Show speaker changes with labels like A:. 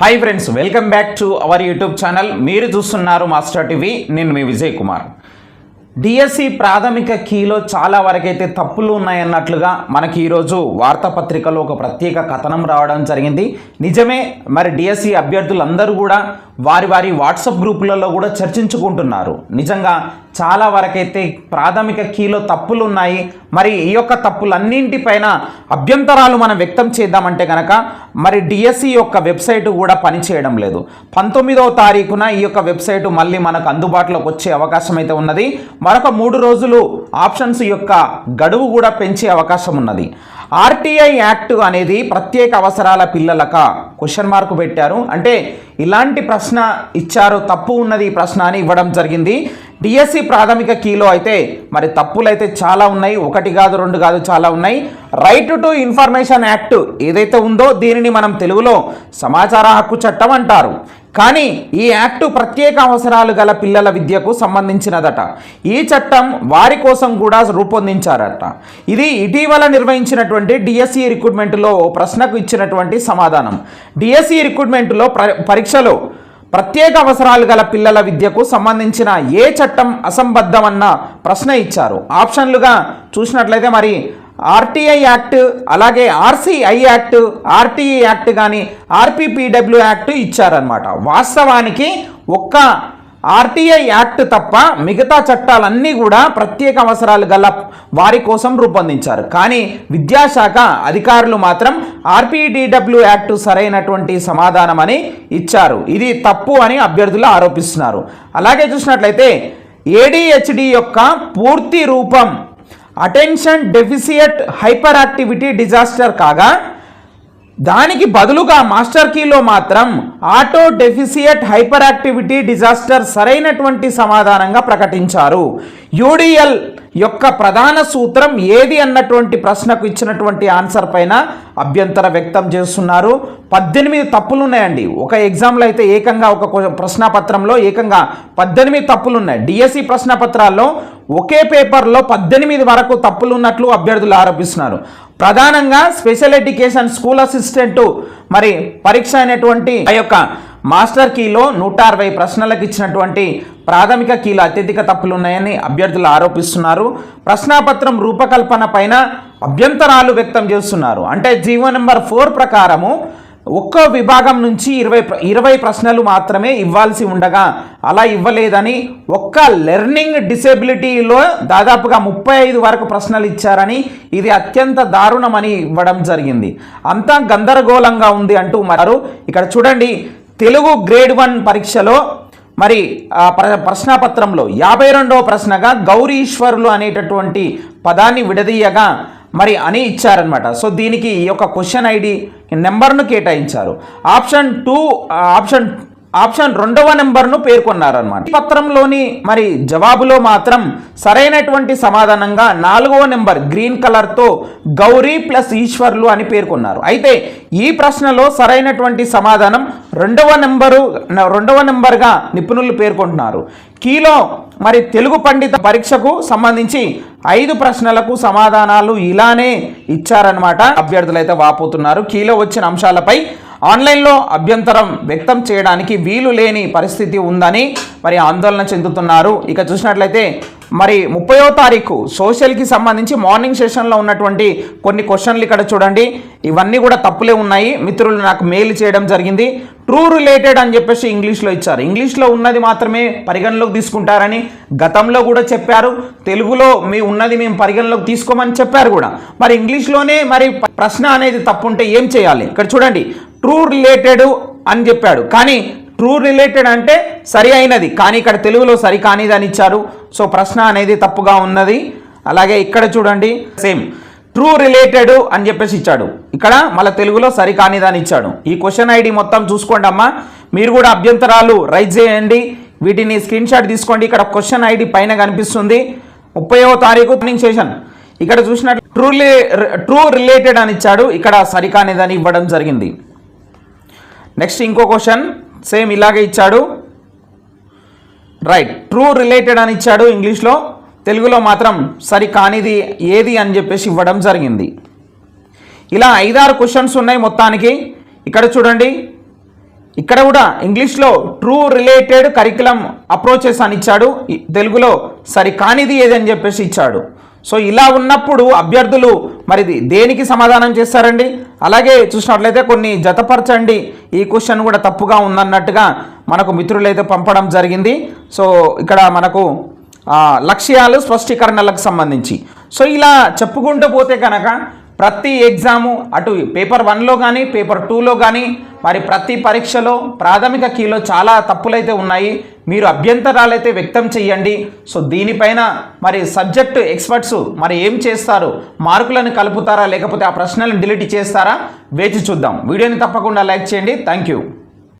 A: Hi friends welcome back to our YouTube channel మీరు చూస్తున్నారు Master TV నేను మీ విజయ్ కుమార్. డిఎస్సి ప్రాథమిక కీలో చాలా వరకైతే తప్పులు ఉన్నాయన్నట్లుగా మనకి ఈరోజు వార్తాపత్రికలో ఒక ప్రత్యేక కథనం రావడం జరిగింది. నిజమే మరి డిఎస్సి అభ్యర్థులందరూ కూడా వారి వారి వాట్సాప్ గ్రూపులలో కూడా చర్చించుకుంటున్నారు. నిజంగా చాలా వరకైతే ప్రాథమిక కీలో తప్పులు ఉన్నాయి. మరి ఈ యొక్క తప్పులన్నింటిపైన అభ్యంతరాలు మనం వ్యక్తం చేద్దామంటే కనుక మరి డిఎస్సి యొక్క వెబ్సైట్ కూడా పనిచేయడం లేదు. పంతొమ్మిదవ తారీఖున ఈ యొక్క వెబ్సైట్ మళ్ళీ మనకు అందుబాటులోకి వచ్చే అవకాశం అయితే ఉన్నది. మరొక మూడు రోజులు ఆప్షన్స్ యొక్క గడువు కూడా పెంచే అవకాశం ఉన్నది. ఆర్టీఐ యాక్ట్ అనేది ప్రత్యేక అవసరాల పిల్లలక క్వశ్చన్ మార్క్ పెట్టారు. అంటే ఇలాంటి ప్రశ్న ఇచ్చారు తప్పు ఉన్నది ఈ ప్రశ్న అని ఇవ్వడం జరిగింది. డిఎస్సి ప్రాథమిక కీలో అయితే మరి తప్పులు అయితే చాలా ఉన్నాయి ఒకటి కాదు రెండు కాదు చాలా ఉన్నాయి. రైట్ టు ఇన్ఫర్మేషన్ యాక్ట్ ఏదైతే ఉందో దీనిని మనం తెలుగులో సమాచార హక్కు చట్టం అంటారు. కానీ ఈ యాక్టు ప్రత్యేక అవసరాలు గల పిల్లల విద్యకు సంబంధించినదట. ఈ చట్టం వారి కోసం కూడా రూపొందించారట. ఇది ఇటీవల నిర్వహించినటువంటి డిఎస్సి రిక్రూట్మెంట్లో ఓ ప్రశ్నకు ఇచ్చినటువంటి సమాధానం. డిఎస్సి రిక్రూట్మెంట్లో ప్ర- పరీక్షలో ప్రత్యేక అవసరాలు గల పిల్లల విద్యకు సంబంధించిన ఏ చట్టం అసంబద్ధమన్న ప్రశ్న ఇచ్చారు. ఆప్షన్లుగా చూసినట్లయితే మరి ఆర్టీఐ యాక్ట్ అలాగే ఆర్సీఐ యాక్ట్ ఆర్టీఈ యాక్ట్ కానీ ఆర్పీపీడబ్ల్యూ యాక్ట్ ఇచ్చారనమాట వాస్తవానికి ఒక్క ఆర్టీఐ యాక్ట్ తప్ప మిగతా చట్టాలన్నీ కూడా ప్రత్యేక అవసరాలు గల వారి కోసం రూపొందించారు. కానీ విద్యాశాఖ అధికారులు మాత్రం ఆర్పీడీడబ్ల్యూ యాక్ట్ సరైనటువంటి సమాధానం అని ఇచ్చారు. ఇది తప్పు అని అభ్యర్థులు ఆరోపిస్తున్నారు. అలాగే చూసినట్లయితే ఏడిహెచ్డి యొక్క పూర్తి రూపం attention deficit hyper activity disaster కాగా దానికి బదులుగా మాస్టర్ కీలో మాత్రం auto deficit hyper activity disaster సరైనటువంటి సమాధానంగా ప్రకటించారు. యూడిఎల్ యొక్క ప్రధాన సూత్రం ఏది అన్నటువంటి ప్రశ్నకు ఇచ్చినటువంటి ఆన్సర్ పైన అభ్యంతర వ్యక్తం చేస్తున్నారు. పద్దెనిమిది తప్పులు ఉన్నాయండి ఒక ఎగ్జామ్లో అయితే ఏకంగా ఒక ప్రశ్నపత్రంలో ఏకంగా పద్దెనిమిది తప్పులు ఉన్నాయి డిఎస్సి ప్రశ్నపత్రాల్లో ఒకే పేపర్లో పద్దెనిమిది వరకు తప్పులు ఉన్నట్లు అభ్యర్థులు ఆరోపిస్తున్నారు. ప్రధానంగా స్పెషల్ ఎడ్యుకేషన్ స్కూల్ అసిస్టెంట్ మరి పరీక్ష అయినటువంటి ఆ యొక్క మాస్టర్ కీలో నూట అరవై ప్రశ్నలకు ఇచ్చినటువంటి ప్రాథమిక కీలో అత్యధిక తప్పులు ఉన్నాయని అభ్యర్థులు ఆరోపిస్తున్నారు. ప్రశ్నాపత్రం రూపకల్పన పైన అభ్యంతరాలు వ్యక్తం చేస్తున్నారు. అంటే జీవో నెంబర్ ఫోర్ ప్రకారము ఒక్కో విభాగం నుంచి ఇరవై ఇరవై ప్రశ్నలు మాత్రమే ఇవ్వాల్సి ఉండగా అలా ఇవ్వలేదని ఒక్క లెర్నింగ్ డిసేబిలిటీలో దాదాపుగా ముప్పై ఐదు వరకు ప్రశ్నలు ఇచ్చారని ఇది అత్యంత దారుణమని ఇవ్వడం జరిగింది. అంతా గందరగోళంగా ఉంది అంటూ మరో ఇక్కడ చూడండి తెలుగు గ్రేడ్ వన్ పరీక్షలో మరి ప్ర ప్రశ్నాపత్రంలో యాభై రెండవ ప్రశ్నగా గౌరీశ్వరులు అనేటటువంటి పదాన్ని విడదీయగా మరి అని ఇచ్చారనమాట సో దీనికి ఈ యొక్క క్వశ్చన్ ఐడి నెంబర్ను కేటాయించారు. ఆప్షన్ టూ ఆప్షన్ ఆప్షన్ రెండవ నెంబర్ను పేర్కొన్నారనమాట ఈ పత్రంలోని మరి జవాబులో మాత్రం సరైనటువంటి సమాధానంగా నాలుగవ నెంబర్ గ్రీన్ కలర్తో గౌరీ ప్లస్ ఈశ్వర్లు అని పేర్కొన్నారు. అయితే ఈ ప్రశ్నలో సరైనటువంటి సమాధానం రెండవ నెంబరు రెండవ నెంబర్గా నిపుణులు పేర్కొంటున్నారు. కీలో మరి తెలుగు పండిత పరీక్షకు సంబంధించి ఐదు ప్రశ్నలకు సమాధానాలు ఇలానే ఇచ్చారనమాట అభ్యర్థులు అయితే వాపోతున్నారు. కీలో వచ్చిన అంశాలపై ఆన్లైన్లో అభ్యంతరం వ్యక్తం చేయడానికి వీలు లేని పరిస్థితి ఉందని మరి ఆందోళన చెందుతున్నారు. ఇక చూసినట్లయితే మరి ముప్పయో తారీఖు సోషల్కి సంబంధించి మార్నింగ్ సెషన్లో ఉన్నటువంటి కొన్ని క్వశ్చన్లు ఇక్కడ చూడండి. ఇవన్నీ కూడా తప్పులే ఉన్నాయి. మిత్రులు నాకు మెయిల్ చేయడం జరిగింది. ట్రూ రిలేటెడ్ అని చెప్పేసి ఇంగ్లీష్లో ఇచ్చారు. ఇంగ్లీష్లో ఉన్నది మాత్రమే పరిగణలోకి తీసుకుంటారని గతంలో కూడా చెప్పారు. తెలుగులో మీ ఉన్నది మేము పరిగణలోకి తీసుకోమని చెప్పారు కూడా. మరి ఇంగ్లీష్లోనే మరి ప్రశ్న అనేది తప్పు ఉంటే ఏం చేయాలి? ఇక్కడ చూడండి. ట్రూ రిలేటెడ్ అని చెప్పాడు. కానీ ట్రూ రిలేటెడ్ అంటే సరి అయినది. కానీ ఇక్కడ తెలుగులో సరి కానిది అని ఇచ్చారు. సో ప్రశ్న అనేది తప్పుగా ఉన్నది. అలాగే ఇక్కడ చూడండి. సేమ్ ట్రూ రిలేటెడ్ అని చెప్పేసి ఇచ్చాడు. ఇక్కడ మళ్ళీ తెలుగులో సరి కానిదని ఇచ్చాడు. ఈ క్వశ్చన్ ఐడి మొత్తం చూసుకోండి అమ్మా. మీరు కూడా అభ్యంతరాలు రైజ్ చేయండి. వీటిని స్క్రీన్ షాట్ తీసుకోండి. ఇక్కడ క్వశ్చన్ ఐడి పైన కనిపిస్తుంది. ముప్పైవ తారీఖు ట్రైనింగ్ సెషన్ ఇక్కడ చూసినట్లు ట్రూ ట్రూ రిలేటెడ్ అని ఇచ్చాడు. ఇక్కడ సరికానిదని ఇవ్వడం జరిగింది. నెక్స్ట్ ఇంకో క్వశ్చన్ సేమ్ ఇలాగే ఇచ్చాడు. రైట్ ట్రూ రిలేటెడ్ అని ఇచ్చాడు ఇంగ్లీష్లో. తెలుగులో మాత్రం సరి కానిది ఏది అని చెప్పేసి ఇవ్వడం జరిగింది. ఇలా ఐదారు క్వశ్చన్స్ ఉన్నాయి మొత్తానికి. ఇక్కడ చూడండి. ఇక్కడ కూడా ఇంగ్లీష్లో ట్రూ రిలేటెడ్ కరికులం అప్రోచెస్ అని ఇచ్చాడు. తెలుగులో సరి కానిది ఏదని చెప్పేసి ఇచ్చాడు. సో ఇలా ఉన్నప్పుడు అభ్యర్థులు మరి ఇది దేనికి సమాధానం చేస్తారండి? అలాగే చూసినట్లయితే కొన్ని జతపరచండి. ఈ క్వశ్చన్ కూడా తప్పుగా ఉందన్నట్టుగా మనకు మిత్రులైతే పంపడం జరిగింది. సో ఇక్కడ మనకు లక్ష్యాలు స్పష్టీకరణలకు సంబంధించి. సో ఇలా చెప్పుకుంటూ పోతే కనుక ప్రతి ఎగ్జాము అటు పేపర్ వన్లో కానీ పేపర్ టూలో కానీ మరి ప్రతి పరీక్షలో ప్రాథమిక కీలో చాలా తప్పులైతే ఉన్నాయి. మీరు అభ్యంతరాలైతే వ్యక్తం చేయండి సో దీనిపైన మరి సబ్జెక్ట్ ఎక్స్పర్ట్స్ మరి ఏం చేస్తారు? మార్కులను కలుపుతారా? లేకపోతే ఆ ప్రశ్నలను డిలీట్ చేస్తారా? వేచి చూద్దాం. వీడియోని తప్పకుండా లైక్ చేయండి. Thank you.